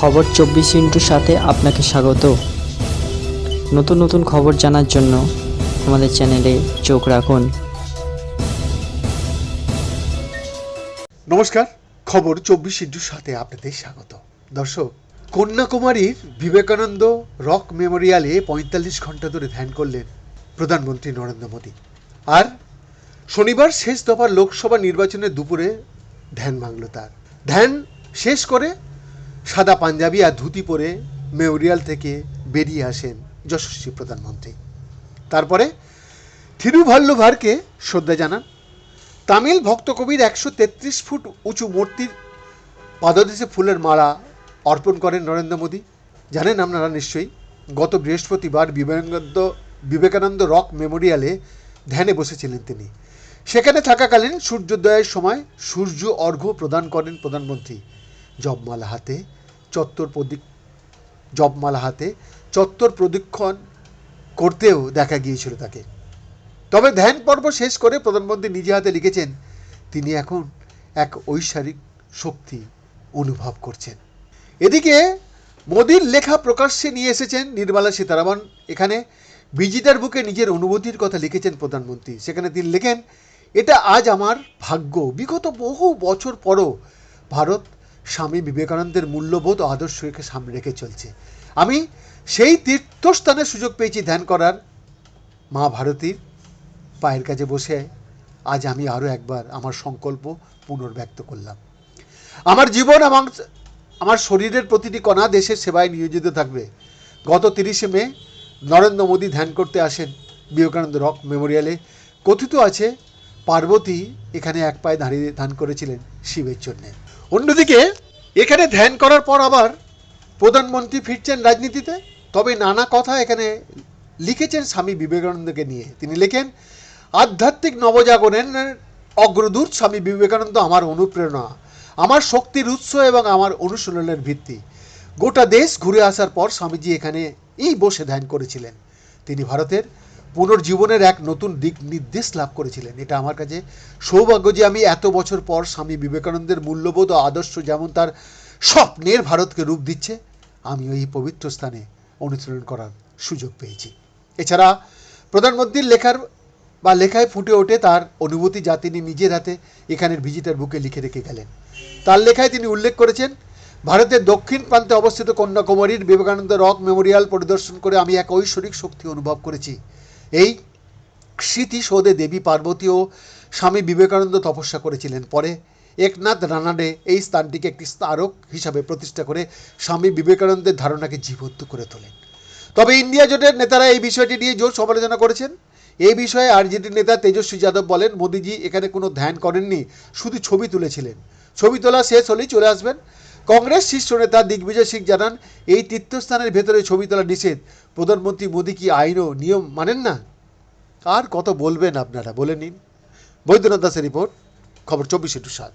খবর চব্বিশ ইন্টুর সাথে আপনাকে স্বাগত। নতুন নতুন খবর জানার জন্য আমাদের চ্যানেলে চোখ রাখুন। নমস্কার, খবর চব্বিশ ইন্টুর সাথে আপনাদের স্বাগত। দর্শক, কন্যাকুমারীর বিবেকানন্দ রক মেমোরিয়ালে পঁয়তাল্লিশ ঘণ্টা ধরে ধ্যান করলেন প্রধানমন্ত্রী নরেন্দ্র মোদী। আর শনিবার শেষ দফার লোকসভা নির্বাচনের দুপুরে ধ্যান ভাঙল তার। ধ্যান শেষ করে সাদা পাঞ্জাবি আর ধুতি পরে মেমোরিয়াল থেকে বেরিয়ে আসেন যশস্বী প্রধানমন্ত্রী। তারপরে থিরুভাল্লুভারকে শ্রদ্ধা জানান। তামিল ভক্তকবির একশো তেত্রিশ ফুট উঁচু মূর্তির পাদদেশে ফুলের মালা অর্পণ করেন নরেন্দ্র মোদী। জানেন আপনারা নিশ্চয়ই, গত বৃহস্পতিবার বিবেকানন্দ বিবেকানন্দ রক মেমোরিয়ালে ধ্যানে বসেছিলেন তিনি। সেখানে থাকাকালীন সূর্যোদয়ের সময় সূর্য অর্ঘ্য প্রদান করেন প্রধানমন্ত্রী। জপমালা হাতে চত্বর প্রদিক জপমালা হাতে, চত্বর প্রদক্ষিণ করতেও দেখা গিয়েছিল তাকে। তবে ধ্যান পর্ব শেষ করে প্রধানমন্ত্রী নিজে হাতে লিখেছেন, তিনি এখন এক ঐশ্বরিক শক্তি অনুভব করছেন। এদিকে মোদির লেখা প্রকাশ্যে নিয়ে এসেছেন নির্মলা সীতারামন। এখানে ভিজিটার বুকে নিজের অনুভূতির কথা লিখেছেন প্রধানমন্ত্রী। সেখানে তিনি লেখেন, এটা আজ আমার ভাগ্য। বিগত বহু বছর পরও ভারত স্বামী বিবেকানন্দের মূল্যবোধ ও আদর্শকে সামনে রেখে চলছে। আমি সেই তীর্থস্থানের সুযোগ পেয়েছি ধ্যান করার। মা ভারতীর পায়ের কাছে বসে আজ আমি আরও একবার আমার সংকল্প পুনর্ব্যক্ত করলাম। আমার জীবন এবং আমার শরীরের প্রতিটি কণা দেশের সেবায় নিয়োজিত থাকবে। গত তিরিশে মে নরেন্দ্র মোদী ধ্যান করতে আসেন বিবেকানন্দ রক মেমোরিয়ালে। কথিত আছে, পার্বতী এখানে এক পায়ে দাঁড়িয়ে ধ্যান করেছিলেন শিবের জন্যে। অন্যদিকে, এখানে ধ্যান করার পর আবার প্রধানমন্ত্রী ফিরছেন রাজনীতিতে, তবে নানা কথা এখানে লিখেছেন স্বামী বিবেকানন্দকে নিয়ে। তিনি লেখেন, আধ্যাত্মিক নবজাগরণের অগ্রদূত স্বামী বিবেকানন্দ আমার অনুপ্রেরণা, আমার শক্তির উৎস এবং আমার অনুশীলনের ভিত্তি। গোটা দেশ ঘুরে আসার পর স্বামীজি এখানে এই বসে ধ্যান করেছিলেন। তিনি ভারতের পুনর্জীবনের এক নতুন দিক নির্দেশ লাভ করেছিলেন। এটা আমার কাছে সৌভাগ্য যে আমি এত বছর পর স্বামী বিবেকানন্দের মূল্যবোধ ও আদর্শ যেমন তার স্বপ্নের ভারতকে রূপ দিচ্ছে আমি ওই পবিত্র স্থানে অনুশীলন করার সুযোগ পেয়েছি। এছাড়া প্রধানমন্ত্রীর লেখার বা লেখায় ফুটে ওঠে তার অনুভূতি যা তিনি নিজের হাতে এখানের ভিজিটার বুকে লিখে রেখে গেলেন। তার লেখায় তিনি উল্লেখ করেছেন, ভারতের দক্ষিণ প্রান্তে অবস্থিত কন্যাকুমারীর বিবেকানন্দ রক মেমোরিয়াল পরিদর্শন করে আমি এক ঐশ্বরিক শক্তি অনুভব করেছি। এই স্মৃতিসৌধে দেবী পার্বতী ও স্বামী বিবেকানন্দ তপস্যা করেছিলেন। পরে একনাথ রানাডে এই স্থানটিকে একটি স্মারক হিসাবে প্রতিষ্ঠা করে স্বামী বিবেকানন্দের ধারণাকে জীবন্ত করে তোলেন। তবে ইন্ডিয়া জোটের নেতারা এই বিষয়টি নিয়ে জোর সমালোচনা করেছেন। এই বিষয়ে আরজেডি নেতা তেজস্বী যাদব বলেন, মোদিজি এখানে কোনো ধ্যান করেননি, শুধু ছবি তুলেছিলেন। ছবি তোলা শেষ হলেই চলে আসবেন। কংগ্রেস শীর্ষ নেতা দিগ্বিজয় সিং জানান, এই তীর্থস্থানের ভেতরে ছবি তোলা নিষেধ। প্রধানমন্ত্রী মোদী কি আইন ও নিয়ম মানেন না? আর কত বলবেন আপনারা? বলে নিন। বৈদ্যনাথ দাসের রিপোর্ট, খবর চব্বিশ ইন্টু সাত।